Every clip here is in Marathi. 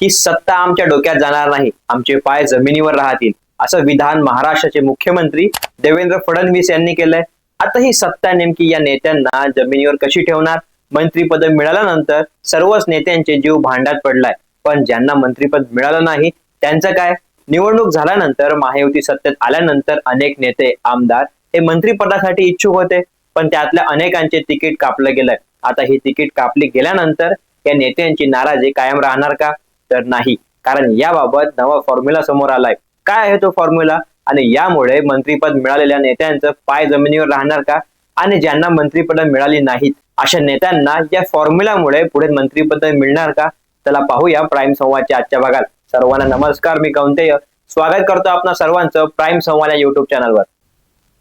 ही सत्ता आमच्या डोक्यात जाणार नाही. आमचे पाय जमिनीवर राहतील. असं विधान महाराष्ट्राचे मुख्यमंत्री देवेंद्र फडणवीस यांनी केलंय. आता ही सत्ता नेमकी या नेत्यांना जमिनीवर कशी ठेवणार? मंत्रीपद मिळाल्यानंतर सर्वच नेत्यांचे जीव भांड्यात पडलाय. पण ज्यांना मंत्रीपद मिळालं नाही त्यांचं काय? निवडणूक झाल्यानंतर महायुती सत्तेत आल्यानंतर अनेक नेते आमदार हे मंत्रीपदासाठी इच्छुक होते. पण त्यातल्या अनेकांचे तिकीट कापलं गेलंय. आता ही तिकीट कापली गेल्यानंतर या नेत्यांची नाराजी कायम राहणार का? तर नाही. कारण याबाबत नवा फॉर्म्युला समोर आलाय. काय आहे तो फॉर्म्युला आणि यामुळे मंत्रीपद मिळालेल्या नेत्यांचं पाय जमिनीवर राहणार का? आणि ज्यांना मंत्रीपद मिळाली नाहीत अशा नेत्यांना या फॉर्म्युलामुळे पुढे मंत्रीपद मिळणार का? चला पाहूया प्राईम संवादच्या आजच्या भागात. सर्वांना नमस्कार मी कौंतेय. स्वागत करतो आपणा सर्वांचं प्राईम संवाद या युट्यूब चॅनलवर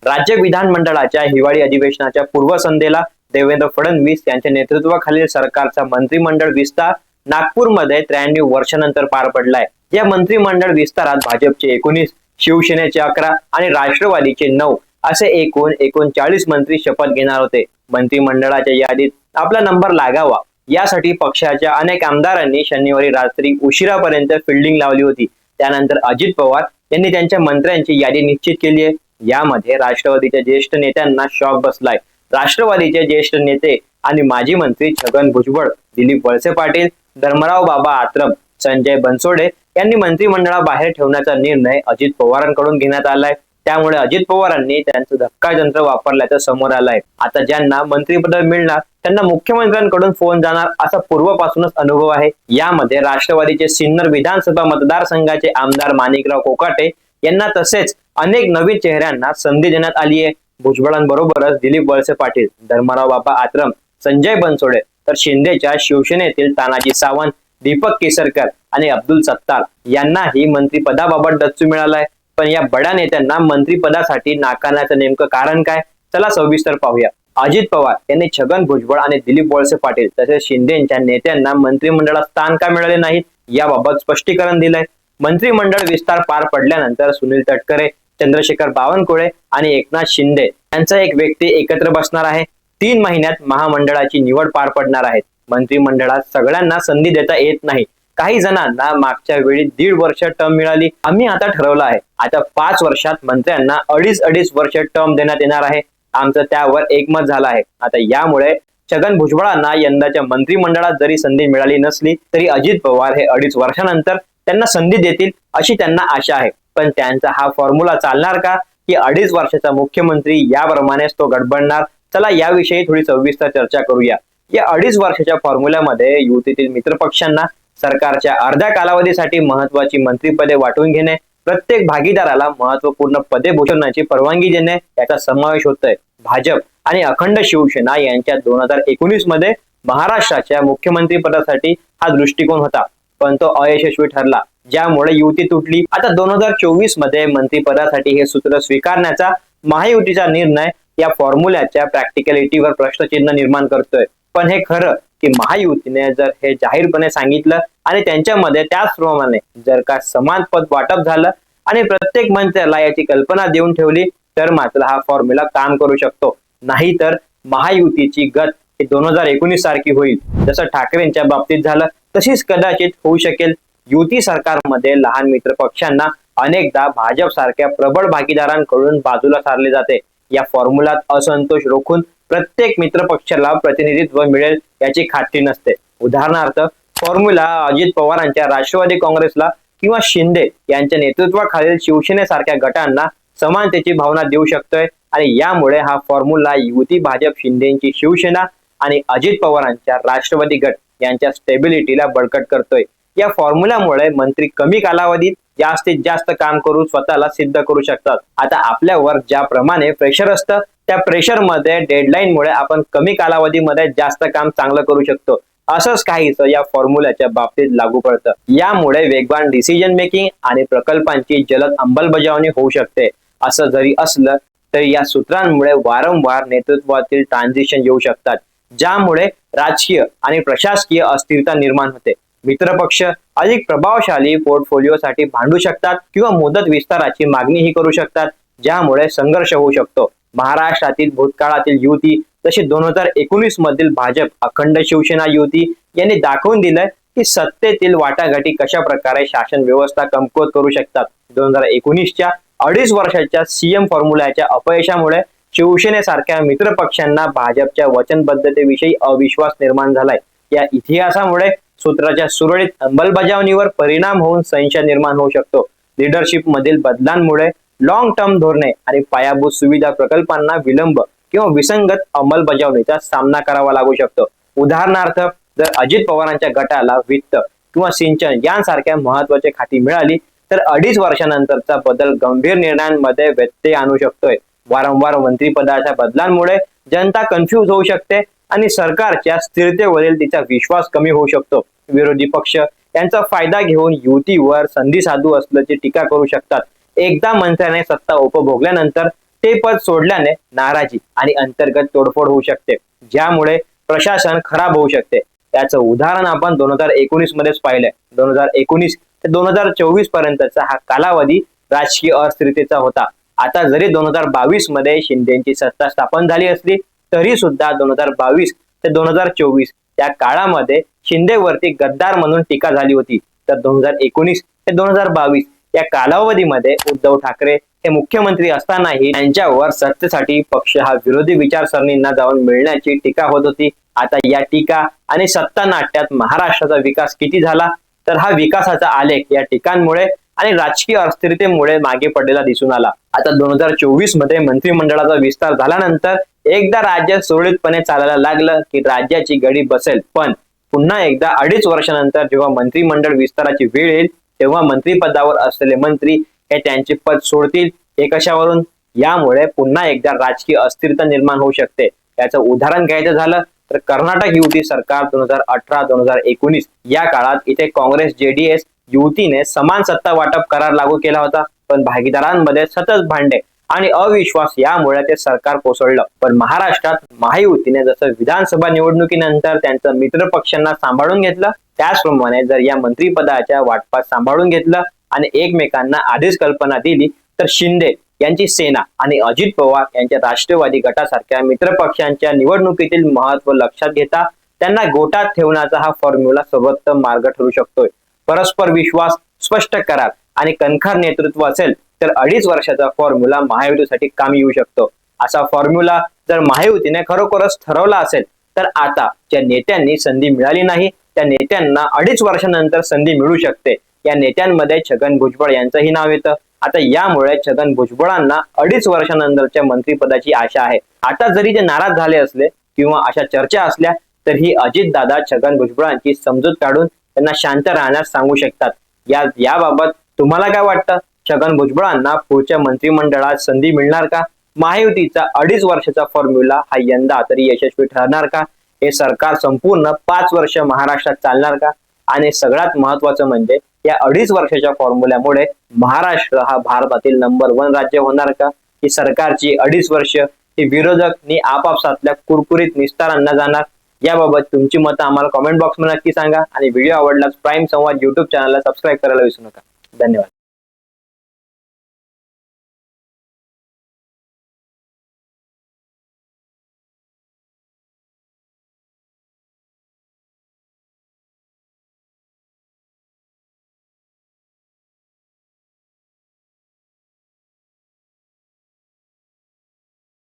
राज्य विधानमंडळाच्या हिवाळी अधिवेशनाच्या पूर्वसंध्येला देवेंद्र फडणवीस यांच्या नेतृत्वाखालील सरकारचा मंत्रिमंडळ विस्तार नागपूरमध्ये त्र्याण्णव वर्षानंतर पार पडलाय. या मंत्रिमंडळ विस्तारात भाजपचे एकोणीस शिवसेनेचे अकरा आणि राष्ट्रवादीचे नऊ असे एकूण एकोणचाळीस मंत्री शपथ घेणार होते. मंत्रिमंडळाच्या यादीत आपला नंबर लागावा. यासाठी पक्षाच्या अनेक आमदारांनी शनिवारी रात्री उशिरापर्यंत फिल्डिंग लावली होती. त्यानंतर अजित पवार यांनी त्यांच्या मंत्र्यांची यादी निश्चित केली आहे. यामध्ये राष्ट्रवादीच्या ज्येष्ठ नेत्यांना शॉक बसलाय. राष्ट्रवादीचे ज्येष्ठ नेते आणि माजी मंत्री छगन भुजबळ दिलीप वळसे पाटील धर्मराव बाबा आत्रम संजय बनसोडे यांनी मंत्रिमंडळाबाहेर ठेवण्याचा निर्णय अजित पवारांकडून घेण्यात आलाय. त्यामुळे अजित पवारांनी त्यांचं धक्का यंत्र वापरल्याचं समोर आलंय. आता ज्यांना मंत्रिपद मिळणार त्यांना मुख्यमंत्र्यांकडून फोन जाणार असा पूर्वपासूनच अनुभव आहे. यामध्ये राष्ट्रवादीचे सिन्नर विधानसभा मतदारसंघाचे आमदार माणिकराव कोकाटे यांना तसेच अनेक नवीन चेहऱ्यांना संधी देण्यात आली आहे भुजबळांबरोबरच दिलीप वळसे पाटील धर्मराव बाबा आत्रम संजय बनसोडे तर शिंदेच्या शिवसेनेतील तानाजी सावंत दीपक केसरकर आणि अब्दुल सत्तार यांनाही मंत्रिपदाबाबत डच्चू मिळालाय. पण या बड्या नेत्यांना मंत्रिपदासाठी नाकारण्याचं नेमकं कारण काय? चला सविस्तर पाहूया. अजित पवार यांनी छगन भुजबळ आणि दिलीप वळसे पाटील तसेच शिंदेच्या नेत्यांना मंत्रिमंडळात स्थान का मिळाले नाहीत याबाबत स्पष्टीकरण दिलंय. मंत्रिमंडळ विस्तार पार पडल्यानंतर सुनील तटकरे चंद्रशेखर बावनकुळे आणि एकनाथ शिंदे यांचा एक व्यक्ती एकत्र बसणार आहे. तीन महिन्यात महामंडळाची निवड पार पडणार आहे. मंत्रिमंडळात सगळ्यांना संधी देता येत नाही. काही जणांना मागच्या वेळी दीड वर्ष टर्म मिळाली. आम्ही आता ठरवलं आहे. आता पाच वर्षात मंत्र्यांना अडीच अडीच वर्ष टर्म देण्यात येणार आहे. आमचं त्यावर एकमत झालं आहे. आता यामुळे छगन भुजबळांना यंदाच्या मंत्रिमंडळात जरी संधी मिळाली नसली तरी अजित पवार हे अडीच वर्षानंतर त्यांना संधी देतील अशी त्यांना आशा आहे. पण त्यांचा हा फॉर्म्युला चालणार का? की अडीच वर्षाचा मुख्यमंत्री याप्रमाणेच तो गडबडणार चला याविषयी थोडी सविस्तर चर्चा करूया. या अडीच वर्षाच्या फॉर्म्युल्यामध्ये युतीतील मित्रपक्षांना सरकारच्या अर्ध्या कालावधीसाठी महत्वाची मंत्रीपदे वाटून घेणे प्रत्येक भागीदाराला महत्त्वपूर्ण पदे भूषवण्याची परवानगी देणे याचा समावेश होतोय. भाजप आणि अखंड शिवसेना यांच्या दोन हजार एकोणीसमध्ये महाराष्ट्राच्या मुख्यमंत्री पदासाठी हा दृष्टिकोन होता पण तो अयशस्वी ठरला. ज्यामुळे युती तुटली. आता दोन हजार चोवीसमध्ये मंत्रिपदासाठी हे सूत्र स्वीकारण्याचा महायुतीचा निर्णय या फॉर्म्युल्याच्या प्रॅक्टिकॅलिटीवर प्रश्नचिन्ह निर्माण करतोय. पण हे खरं की महायुतीने जर हे जाहीरपणे सांगितलं आणि त्यांच्यामध्ये त्याचप्रमाणे जर का समान पद वाटप झालं आणि प्रत्येक मंत्र्याला याची कल्पना देऊन ठेवली तर मात्र हा फॉर्म्युला काम करू शकतो. नाहीतर महायुतीची गत ही दोन हजार एकोणीस सारखी होईल. जसं ठाकरेंच्या बाबतीत झालं तशीच कदाचित होऊ शकेल. युती सरकारमध्ये लहान मित्र पक्षांना अनेकदा भाजप सारख्या प्रबळ भागीदारांकडून बाजूला सारले जाते. या फॉर्म्युलात असंतोष रोखून प्रत्येक मित्र पक्षाला प्रतिनिधित्व मिळेल याची खात्री नसते. उदाहरणार्थ फॉर्म्युला अजित पवारांच्या राष्ट्रवादी काँग्रेसला किंवा शिंदे यांच्या नेतृत्वाखालील शिवसेनेसारख्या गटांना समानतेची भावना देऊ शकतोय आणि यामुळे हा फॉर्म्युला युती भाजप शिंदेची शिवसेना आणि अजित पवारांच्या राष्ट्रवादी गट यांच्या स्टेबिलिटीला बळकट करतोय. या फॉर्म्युल्यामुळे मंत्री कमी कालावधीत जास्तीत जास्त काम करून स्वतःला सिद्ध करू शकतात. आता आपल्यावर ज्याप्रमाणे प्रेशर असतं त्या प्रेशरमध्ये मुळे आपण कमी कालावधीमध्ये जास्त काम चांगलं करू शकतो. असंच काहीच या फॉर्म्युल्याच्या बाबतीत लागू पडतं. यामुळे वेगवान डिसिजन मेकिंग आणि प्रकल्पांची जलद अंमलबजावणी होऊ शकते. असं जरी असलं तरी या सूत्रांमुळे वारंवार नेतृत्वातील ट्रान्झिशन येऊ शकतात ज्यामुळे राजकीय आणि प्रशासकीय अस्थिरता निर्माण होते. मित्रपक्ष अधिक प्रभावशाली पोर्टफोलिओसाठी भांडू शकतात किंवा मुदत विस्ताराची मागणीही करू शकतात ज्यामुळे संघर्ष होऊ शकतो. महाराष्ट्रातील भूतकाळातील युती तशी दोन हजार एकोणीस मधील भाजप अखंड शिवसेना युती यांनी दाखवून दिलंय की सत्तेतील वाटाघाटी कशा प्रकारे शासन व्यवस्था कमकुवत करू शकतात. दोन हजार एकोणीसच्या अडीच वर्षाच्या सीएम फॉर्म्युल्याच्या अपयशामुळे शिवसेनेसारख्या मित्रपक्षांना भाजपच्या वचनबद्धतेविषयी अविश्वास निर्माण झालाय. या इतिहासामुळे सूत्राच्या सुरळीत अंमलबजावणीवर परिणाम होऊन संशय निर्माण होऊ शकतो. लिडरशिप मधील बदलांमुळे लॉंग टर्म धोरणे आणि पायाभूत सुविधा प्रकल्पांना विलंब किंवा विसंगत अंमलबजावणीचा सामना करावा लागू शकतो. उदाहरणार्थ जर अजित पवारांच्या गटाला वित्त किंवा सिंचन यांसारख्या महत्वाची खाती मिळाली तर अडीच वर्षानंतरचा बदल गंभीर निर्णयांमध्ये व्यत्यय आणू शकतोय. वारंवार मंत्रिपदाच्या बदलांमुळे जनता कन्फ्यूज होऊ शकते आणि सरकारच्या स्थिरतेवरील तिचा विश्वास कमी होऊ शकतो. विरोधी पक्ष यांचा फायदा घेऊन युतीवर संधी साधू असल्याची टीका करू शकतात. एकदा मंत्र्याने सत्ता उपभोगल्यानंतर ते पद सोडल्याने नाराजी आणि अंतर्गत तोडफोड होऊ शकते. ज्यामुळे प्रशासन खराब होऊ शकते. त्याचं उदाहरण आपण दोन हजार एकोणीस मध्येच पाहिलंय. दोन हजार एकोणीस ते दोन हजार चोवीस पर्यंतचा हा कालावधी राजकीय अस्थिरतेचा होता. आता जरी दोन हजार बावीसमध्ये शिंदेची सत्ता स्थापन झाली असली तरी सुद्धा दोन हजार बावीस ते दोन हजार चोवीस त्या काळामध्ये शिंदेवरती गद्दार म्हणून टीका झाली होती. तर दोन हजार एकोणीस ते दोन हजार बावीस या कालावधीमध्ये उद्धव ठाकरे हे मुख्यमंत्री असतानाही त्यांच्यावर सत्तेसाठी पक्ष हा विरोधी विचारसरणींना जाऊन मिळण्याची टीका होत होती. आता या टीका आणि सत्ता नाट्यात महाराष्ट्राचा विकास किती झाला? तर हा विकासाचा आलेख या टीकांमुळे आणि राजकीय अस्थिरतेमुळे मागे पडलेला दिसून आला. आता दोन हजार चोवीसमध्ये मंत्रिमंडळाचा विस्तार झाल्यानंतर एकदा राज्य सुरळीतपणे चालायला लागलं की राज्याची गडी बसेल. पण पुन्हा एकदा अडीच वर्षानंतर जेव्हा मंत्रिमंडळ विस्ताराची वेळ येईल तेव्हा मंत्रिपदावर असलेले मंत्री हे त्यांचे पद सोडतील हे कशावरून यामुळे पुन्हा एकदा राजकीय अस्थिरता निर्माण होऊ शकते. याचं उदाहरण घ्यायचं झालं तर कर्नाटक युती सरकार दोन हजार अठरा दोन हजार एकोणीस या काळात इथे काँग्रेस जेडीएस युतीने समान सत्ता वाटप करार लागू केला होता. पण भागीदारांमध्ये सतत भांडे आणि अविश्वास यामुळे ते सरकार कोसळलं. पण महाराष्ट्रात महायुतीने जसं विधानसभा निवडणुकीनंतर त्यांचं मित्र पक्षांना सांभाळून घेतलं त्याचप्रमाणे जर या मंत्रिपदाच्या वाटपात सांभाळून घेतलं आणि एकमेकांना आधीच कल्पना दिली तर शिंदे यांची सेना आणि अजित पवार यांच्या राष्ट्रवादी गटासारख्या मित्र पक्षांच्या निवडणुकीतील महत्त्व लक्षात घेता त्यांना गोटात ठेवण्याचा हा फॉर्म्युला सर्वोत्तम मार्ग ठरू शकतोय. परस्पर विश्वास स्पष्ट करार आणि कणखर नेतृत्व असेल तर अडीच वर्षाचा फॉर्म्युला महायुतीसाठी काम येऊ शकतो. असा फॉर्म्युला जर महायुतीने खरोखरच ठरवला असेल तर आता ज्या नेत्यांनी संधी मिळाली नाही त्या नेत्यांना अडीच वर्षानंतर संधी मिळू शकते. या नेत्यांमध्ये छगन भुजबळ यांचंही नाव येतं. आता यामुळे छगन भुजबळांना अडीच वर्षानंतरच्या मंत्रिपदाची आशा आहे. आता जरी ते नाराज झाले असले किंवा अशा चर्चा असल्या तरीही अजितदादा छगन भुजबळांची समजूत काढून त्यांना शांत राहण्यास सांगू शकतात. या याबाबत तुम्हाला काय वाटतं? छगन भुजबळांना पुढच्या मंत्रिमंडळात संधी मिळणार का? महायुतीचा अडीच वर्षाचा फॉर्म्युला हा यंदा तरी यशस्वी ठरणार का? हे सरकार संपूर्ण पाच वर्ष महाराष्ट्रात चालणार का? आणि सगळ्यात महत्वाचं म्हणजे या अडीच वर्षाच्या फॉर्म्युल्यामुळे महाराष्ट्र हा भारतातील नंबर वन राज्य होणार का? ही सरकारची अडीच वर्ष ही विरोधक नि आपापसातल्या कुरकुरीत निस्तारांना जाणार? याबाबत तुमची मतं आम्हाला कमेंट बॉक्समध्ये नक्की सांगा. आणि व्हिडिओ आवडल्यास प्राईम संवाद युट्यूब चॅनलला सबस्क्राईब करायला विसरू नका. धन्यवाद.